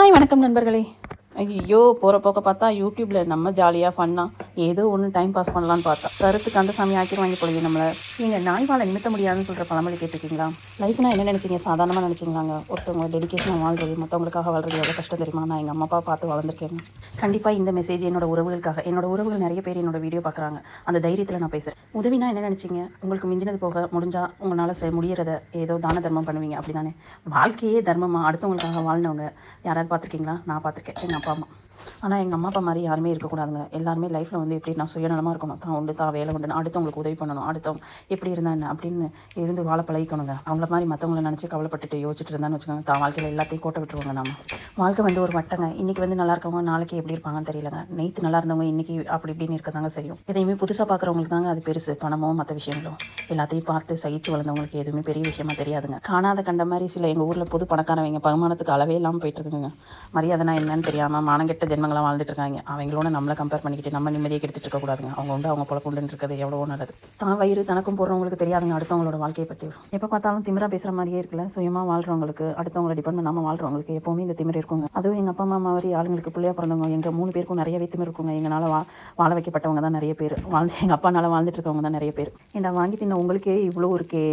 Hi வணக்கம் நண்பர்களே. ஐயோ போகிற போக்க பார்த்தா யூடியூப்பில் நம்ம ஜாலியாக ஃபன்னாக ஏதோ ஒன்று டைம் பாஸ் பண்ணலான்னு பார்த்தா. கருத்துக்கு அந்த சாமி ஆக்கிடுவாங்க பொழுது நம்மளை. நீங்கள் நாய்வாலை நிமித்த முடியாதுன்னு சொல்கிற பழமொழி கேட்டிருக்கீங்களா? லைஃப்னா என்ன நினச்சிங்க? சாதாரணமாக நினச்சிங்களாங்க? ஒருத்தவங்க டெடிக்கேஷனாக வாழ்றது மற்றவங்களுக்காக வாழ்றது எவ்வளோ கஷ்டம் தெரியுமா? நான் எங்கள் அம்மா அப்பா பார்த்து வளர்ந்துருக்கேன் கண்டிப்பாக இந்த மெசேஜ் என்னோட உறவுகளுக்காக என்னோட உறவுகள் நிறைய பேர் என்னோட வீடியோ பார்க்குறாங்க. அந்த தைரியத்தில் நான் பேசுகிறேன் உதவினா என்ன நினச்சிங்க? உங்களுக்கு மிஞ்சினது போக முடிஞ்சால் உங்களால் செ முடியறத ஏதோ தான தர்மம் பண்ணுவீங்க அப்படி தானே வாழ்க்கையே தர்மமாக அடுத்தவங்களுக்காக வாழ்ந்தவங்க யாராவது பார்த்துருக்கீங்களா? நான் பார்த்துருக்கேன். எங்கள் அப்பா அம்மா ஆனால் எங்கள் அம்மா அப்பா மாதிரி யாருமே இருக்கக்கூடாதுங்க. எல்லாருமே லைஃப்பில் வந்து எப்படி நான் சுயநலமாக இருக்கணும்? தான் உண்டு தான் வேலை உண்டு அடுத்தவங்களுக்கு உதவி பண்ணணும். அடுத்தவங்க எப்படி இருந்தா என்ன அப்படின்னு இருந்து வாழ பழகிக்கணுங்க. அவங்கள மாதிரி மற்றவங்கள நினச்சி கவலைப்பட்டுட்டு யோசிச்சுட்டு இருந்தான்னு வச்சுக்கோங்க. தான் வாழ்க்கையில் எல்லாத்தையும் கோட்டை விட்டுருவாங்க நம்ம வாழ்க்கை வந்து ஒரு வட்டங்க. இன்றைக்கி வந்து நல்லா இருக்கவங்க நாளைக்கு எப்படி இருப்பாங்கன்னு தெரியலங்க. நேற்று நல்லா இருந்தவங்க இன்றைக்கி அப்படி இப்படின்னு இருக்க தாங்க செய்யும். எதையுமே புதுசாக பார்க்குறவங்களுக்கு தாங்க அது பெருசு. பணமோ மற்ற விஷயங்களோ. எல்லாத்தையும் பார்த்து சகிச்சு வளர்ந்தவங்களுக்கு எதுவுமே பெரிய விஷயமா தெரியாதுங்க. காணாத கண்ட மாதிரி சில எங்கள் ஊரில் பொது பணக்காரவங்க பகுமானத்துக்கு அளவே இல்லாமல் போயிட்டு இருக்குங்க. மரியாதைனா என்னன்னு தெரியாமல் மானங்கெட்ட ஜென்மங்களாக வாழ்ந்துட்டு இருக்காங்க. அவங்களோட நம்மளை கம்பேர் பண்ணிக்கிட்டு நம்ம நிம்மதியை கெடுத்துட்டு இருக்கக்கூடாதுங்க அவங்க உண்டு அவங்க பொழப்பு உண்டுன்னு இருக்கிறது எவ்வளோ நல்லது. தான் வயிறு தனக்கும் போடுறவங்களுக்கு தெரியாதுங்க அடுத்தவங்களோட வாழ்க்கையை பற்றி எப்போ பார்த்தாலும் திமிரா பேசுகிற மாதிரியே இருக்குல்ல சுயமாக வாழ்றவங்களுக்கு அடுத்தவங்களை டிபெண்ட் பண்ணாமல் வாழ்றவங்களுக்கு எப்போவுமே இந்த திமிர் இருக்குங்க. அதுவும் எங்கள் அப்பா அம்மா மாதிரி ஆளுங்களுக்கு பிள்ளையா பிறந்தவங்க எங்கள் மூணு பேருக்கும் நிறையவே திமிர் இருக்குங்க. எங்களால் வா வாழ வைக்கப்பட்டவங்க தான் நிறைய பேர். வாழ்ந்து எங்கள் அப்பானால வாழ்ந்துட்டு இருக்கவங்க தான் நிறைய பேர். ஏன்டா வாங்கி தின்ன உங்களுக்கே இவ்வளோ இருக்கே.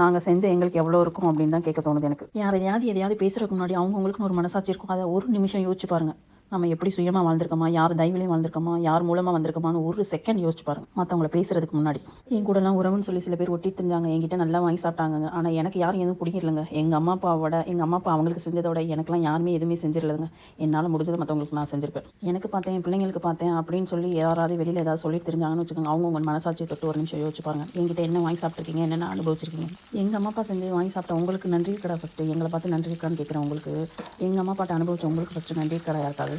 நாங்கள் செஞ்ச எங்களுக்கு எவ்வளோ இருக்கும் அப்படின்னு தான் கேட்க தோணுது எனக்கு. யாரையாவது எதையாவது பேசுறதுக்கு முன்னாடி அவங்கவுங்களுக்குன்னு ஒரு மனசாட்சி இருக்கும். அதை ஒரு நிமிஷம் யோசிச்சு பாருங்க. நம்ம எப்படி சுயமாக வாழ்ந்திருக்கோமா? யார் தயவிலையும் வாழ்ந்திருக்கோமா? யார் மூலமாக வந்திருக்கோமான்னு ஒரு செகண்ட் யோசிச்சு பாருங்க. மற்றவங்கள பேசுறதுக்கு முன்னாடி. என் கூடலாம் உறவுன்னு சொல்லி சில பேர் ஒட்டி தெரிஞ்சாங்க என்கிட்ட நல்லா வாங்கி சாப்பிட்டாங்க ஆனால் எனக்கு யாரும் எதுவும் பிடிக்கலங்க. எங்கள் அம்மா அப்பாவோட எங்கள் அம்மா அப்பா அவங்களுக்கு செஞ்சதோட எனக்குலாம் யாருமே எதுவுமே செஞ்சிடலதுங்க என்னால் முடிஞ்சதை மற்றவங்களுக்கு நான் செஞ்சிருப்பேன். எனக்கு பார்த்தேன் என் பிள்ளைங்களுக்கு பார்த்தேன் அப்படின்னு சொல்லி யாராவது வெளியில் ஏதாவது சொல்லி தெரிஞ்சாங்கன்னு வச்சுக்கோங்க. அவங்க உங்கள் மனசாட்சியை தொட்டு ஒரு நிமிஷம் யோசிச்சு பாருங்க. என்கிட்ட என்ன வாங்கி சாப்பிட்ருக்கீங்க என்னென்ன அனுபவிச்சிருக்கீங்க? எங்கள் அம்மா அப்பா செஞ்சு வாங்கி சாப்பிட்டா உங்களுக்கு நன்றி கடை ஃபஸ்ட்டு எங்களை பார்த்து நன்றி இருக்கான்னு கேட்குறேன் உங்களுக்கு. எங்கள் அம்மா அப்பாட்ட அனுபவிச்ச உங்களுக்கு ஃபஸ்ட்டு நன்றி கடை இருக்காது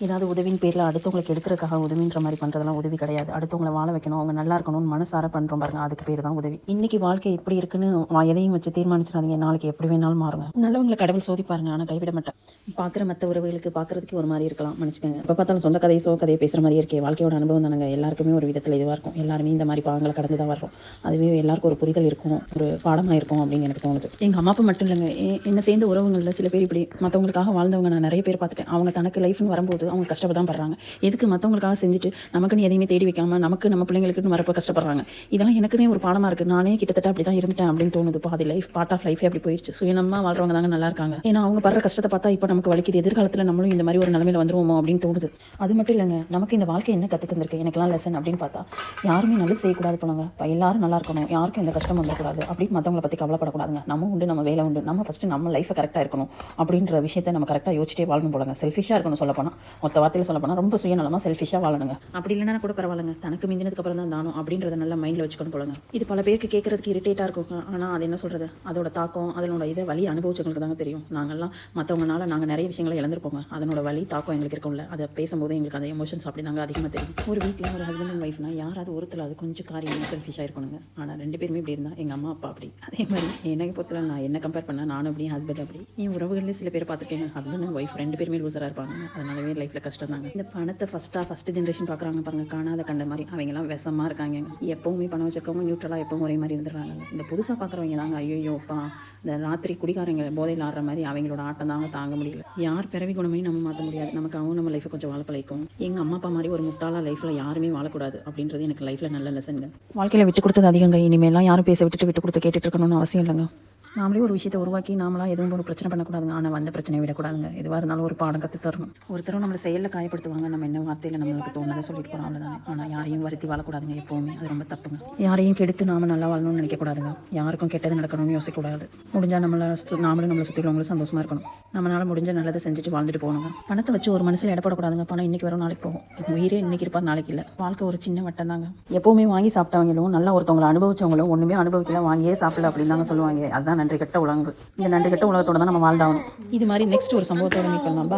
ஏதாவது உதவியின் பேரில் அடுத்தவங்களுக்கு எடுக்கிறதுக்காக உதவின்ற மாதிரி பண்ணுறதெல்லாம் உதவி கிடையாது. அடுத்தவங்களை வாழ வைக்கணும் அவங்க நல்லா இருக்கணும்னு மனசார பண்ணுறோம் பாருங்க. அதுக்கு பேர் தான் உதவி. இன்னைக்கு வாழ்க்கை எப்படி இருக்குன்னு வா- எதையும் வச்சு தீர்மானிச்சிடாதீங்க. நாளைக்கு எப்படி வேணாலும் மாறுங்க. நல்லவங்களை கடவுள் சோதிப்பாருங்க. ஆனால் கைவிட மாட்டேன். பார்க்குற மற்ற உறவுகளுக்கு பார்க்குறதுக்கு ஒரு மாதிரி இருக்கலாம். மன்னிச்சுக்கோங்க. இப்போ பார்த்தாலும் சொந்த கதையை சோ கதையை பேசுகிற மாதிரி இருக்கே. வாழ்க்கையோட அனுபவம் தானுங்க. எல்லாருக்குமே ஒரு விதத்தில் இதுவாக இருக்கும். எல்லாருமே இந்த மாதிரி பாவங்களை கடந்து தான் வர்றோம். அதுவே எல்லாருக்கும் ஒரு புரிதல் இருக்கும். ஒரு பாடமாக இருக்கும் அப்படின்னு எனக்கு தோணுது. எங்கள் அம்மா அப்பா மட்டும் இல்லைங்க. எ- என்னை சேர்ந்த உறவுங்களில் சில பேர் இப்படி மற்றவங்களுக்காக வாழ்ந்தவங்க நான் நிறைய பேர் பார்த்துட்டேன். அவங்க தனக்கு லைஃப்னு வரும்போது அவங்க கஷ்டப்பட தான் படுறாங்க. எதுக்கு மற்றவங்களுக்காக செஞ்சுட்டு நமக்குன்னு எதையுமே தேடி வைக்காம நமக்கு நம்ம பிள்ளைங்களுக்குன்னு வரப்போ கஷ்டப்படுறாங்க. இதெல்லாம் எனக்குனே ஒரு பாடமாக இருக்குது நானே கிட்டத்தட்ட அப்படி தான் இருந்துட்டேன் அப்படின்னு தோணுது. பாதி லைஃப் பார்ட் ஆஃப் லைஃபே அப்படி போயிடுச்சு சுயநலமாக வாழ்றவங்க தாங்க நல்லா இருக்காங்க. ஏன்னா அவங்க படுற கஷ்டத்தை பார்த்தா இப்போ நமக்கு வலிக்குது. எதிர்காலத்தில் நம்மளும் இந்த மாதிரி ஒரு நிலமையில வந்துருவோமோ அப்படின்னு தோணுது. அது மட்டும் இல்லைங்க. நமக்கு இந்த வாழ்க்கை என்ன கற்று தந்திருக்கு? எனக்குலாம் லெசன் அப்படின்னு பார்த்தா யாருமே நல்லது செய்யக்கூடாது போனாங்க இப்போ எல்லாரும் நல்லா இருக்கணும். யாருக்கும் எந்த கஷ்டம் வந்துடக்கூடாது. அப்படின்னு மற்றவங்களை பற்றி கவலைப்படக்கூடாதுங்க. நம்ம உண்டு நம்ம வேலை உண்டு. நம்ம ஃபஸ்ட்டு நம்ம லைஃபை கரெக்டாக இருக்கணும் அப்படின்ற விஷயத்தை நம்ம கரெக்டாக யோசிச்சிட்டே வாழணும் போலங்க. செல்ஃபிஷாக இருக்கணும் சொல்லப்போனால் மொத்த வார்த்தையில் சொல்ல போனால் ரொம்ப சுயநலமாக செல்ஃபிஷாக வாழணுங்க. அப்படி இல்லைன்னா கூட பரவாயில்லைங்க. தனக்கு மிஞ்சினதுக்கு அப்புறம் தான் தானும் அப்படின்றத நல்லா மைண்டில் வச்சுக்கணும் போலங்க. இது பல பேருக்கு கேட்கறதுக்கு இரிட்டேட்டாக இருக்கும் ஆனால் அது என்ன சொல்கிறது அதோட தாக்கம் அதனோட இதை வழி அனுபவிச்சவங்களுக்கு தாங்க தெரியும். நாங்கள்லாம் மற்றவங்கனால நாங்கள் நிறைய விஷயங்களை இழந்திருப்போங்க. அதனோட வழி தாக்கம் எங்களுக்கு இருக்கும்ல. அதை பேசும்போது எங்களுக்கு அந்த எமோஷன்ஸ் அப்படி தாங்க அதிகமாக தெரியும். ஒரு வீட்டில் ஒரு ஹஸ்பண்ட் அண்ட் ஒய்ஃப்னா யாராவது ஒருத்தர் அது கொஞ்சம் காரியம் செல்ஃபிஷாக இருக்கணுங்க ஆனால் ரெண்டு பேருமே இப்படி இருந்தால் எங்கள் அம்மா அப்பா அப்படி. அதே மாதிரி என்னை பொறுத்தல நான் என்ன கம்பேர் பண்ணால் நானும் அப்படி ஹஸ்பண்ட் அப்படி. என் உறவுகளில் சில பேர் பார்த்துருக்கேன் ஹஸ்பண்ட் அண்ட் ஒய்ஃப் ரெண்டு பேருமே லூசராக இருப்பாங்க. அதனாலவே லைஃப்பில் கஷ்டம் தாங்க இந்த பணத்தை ஃபஸ்ட்டாக ஃபஸ்ட்டு ஜென்ரேஷன் பார்க்குறாங்க பாருங்க காணாத கண்ட மாதிரி. அவங்கெல்லாம் விஷமாக இருக்காங்க எப்பவுமே பணம் வச்சிருக்கவங்க நியூட்ரலாக எப்பவும் ஒரே மாதிரி இருந்துடுறாங்க இந்த புதுசாக பார்க்குறவங்க தாங்க ஐயோப்பா இந்த ராத்திரி குடிகாரங்க போதையில் ஆடுற மாதிரி அவங்களோட ஆட்டம் தாங்க தாங்க முடியல. யார் பிறவி குணமையும் நம்ம மாற்ற முடியாது. நமக்கு அவங்க நம்ம லைஃப்பை கொஞ்சம் வாழ பழகிக்கும் எங்கள் அம்மா அப்பா மாதிரி ஒரு முட்டாளா லைஃப்பில் யாருமே வாழக்கூடாது அப்படின்றது எனக்கு லைஃப்பில் நல்ல லெசனுங்க வாழ்க்கையில் விட்டு கொடுத்தது அதிகங்க. இனிமேலாம் யாரும் பேச விட்டுட்டு விட்டு கொடுத்து கேட்டுட்டு இருக்கணும்னு அவசியம் இல்லைங்க. நாமளே ஒரு விஷயத்தை உருவாக்கி நாமளாம் எதுவும் ஒரு பிரச்சனை பண்ணக்கூடாதுங்க. ஆனால் வந்த பிரச்சனையை விடக்கூடாதுங்க. எதுவாக இருந்தாலும் ஒரு பாடம் கற்று தரணும். ஒருத்தரும் நம்மளை செயலில் காயப்படுத்துவாங்க. நம்ம என்ன வார்த்தையில் நம்மளுக்கு தோணுதை சொல்லிட்டு போகிறோம் அவ்வளோதான் ஆனால் யாரையும் வருத்தி வாழக்கூடாதுங்க எப்போவுமே. அது ரொம்ப தப்புங்க. யாரையும் கெடுத்து நாம நல்லா வாழணும்னு நினைக்கக்கூடாதுங்க. யாருக்கும் கெட்டது நடக்கணும்னு யோசிக்கக்கூடாது. முடிஞ்சால் நம்மளை நாமளும் நம்மளை சுற்றி உள்ளவங்களும் சந்தோஷமாக இருக்கணும். நம்மளால முடிஞ்ச நல்லதை செஞ்சுட்டு வாழ்ந்துட்டு போகணுங்க. பணத்தை வச்சு ஒரு மனசில் இடப்படக்கூடாதுங்க. பணம் இன்னைக்கு வரும் நாளைக்கு போகும். உயிரே இன்னைக்கு இருப்பார் நாளைக்கு இல்லை. வாழ்க்கை ஒரு சின்ன வட்டம் தாங்க எப்போவுமே வாங்கி சாப்பிட்டவங்களும் நல்லா ஒருத்தவங்களை அனுபவிச்சவங்களும் ஒன்றுமே அனுபவிக்கல வாங்கியே சாப்பிடல அப்படின்னு தாங்க சொல்லுவாங்க. அதுதான் நன்றி கெட்ட உலகங்கள். இந்த நன்றி கெட்ட உலகத்தோட தான் நம்ம வாழ்ந்தாகணும். இது மாதிரி நெக்ஸ்ட் ஒரு சம்பவத்தோட மீட் பண்ணலாம்